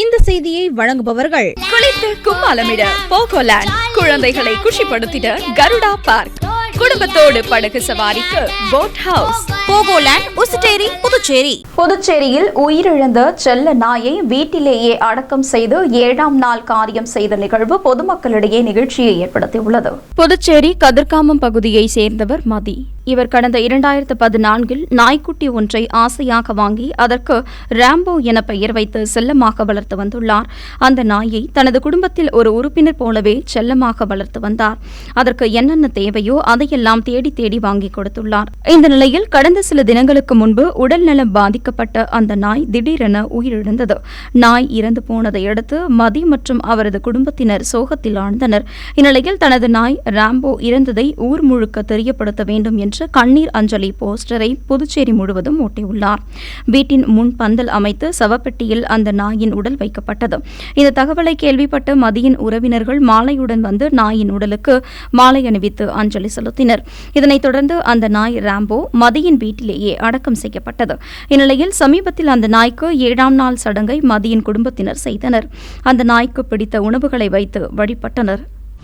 இந்த செய்தியை வழங்குபவர்கள் குளித்து கும்மாலமிட போகோலேண்ட் குழந்தைகளை குஷிப்படுத்திட கருடா பார்க். குடும்பத்தோடு படகு சவாரிக்கு போட் ஹவுஸ் போகோலேண்ட் உசுட்டேரி புதுச்சேரி. புதுச்சேரியில் உயிரிழந்த செல்ல நாயை வீட்டிலேயே அடக்கம் செய்து ஏழாம் நாள் காரியம் செய்த நிகழ்வு பொதுமக்களிடையே நிகழ்ச்சியை ஏற்படுத்தியுள்ளது. புதுச்சேரி கதிர்காமம் பகுதியை சேர்ந்தவர் மதி. இவர் கடந்த இரண்டாயிரத்து பதினான்கில் நாய்க்குட்டி ஒன்றை ஆசையாக வாங்கி அதற்கு ராம்போ என பெயர் வைத்து செல்லமாக வளர்த்து வந்துள்ளார். அந்த நாயை தனது குடும்பத்தில் ஒரு உறுப்பினர் போலவே செல்லமாக வளர்த்து வந்தார். அதற்கு என்னென்ன தேவையோ அதையெல்லாம் தேடி தேடி வாங்கி கொடுத்துள்ளார். இந்த நிலையில் கடந்த சில தினங்களுக்கு முன்பு உடல்நலம் பாதிக்கப்பட்ட அந்த நாய் திடீரென உயிரிழந்தது. நாய் இறந்து போனதை அடுத்து மதி மற்றும் அவரது குடும்பத்தினர் சோகத்தில் ஆழ்ந்தனர். இந்நிலையில் தனது நாய் ராம்போ இறந்ததை ஊர் முழுக்க தெரியப்படுத்த வேண்டும் என்று என்ற கண்ணீர் அஞ்சலி போஸ்டரை புதுச்சேரி முழுவதும் ஒட்டியுள்ளார் வீட்டின் முன் பந்தல் அமைத்து சவப்பெட்டியில் அந்த நாயின் உடல் வைக்கப்பட்டது. இந்த தகவலை கேள்விப்பட்ட மதியின் உறவினர்கள் மாலையுடன் வந்து நாயின் உடலுக்கு மாலை அணிவித்து அஞ்சலி செலுத்தினர். இதனைத் தொடர்ந்து அந்த நாய் ராம்போ மதியின் வீட்டிலேயே அடக்கம் செய்யப்பட்டது. இந்நிலையில் சமீபத்தில் அந்த நாய்க்கு ஏழாம் நாள் சடங்கை மதியின் குடும்பத்தினர் செய்தனர். அந்த நாய்க்கு பிடித்த உணவுகளை வைத்து வழிபட்டனர்.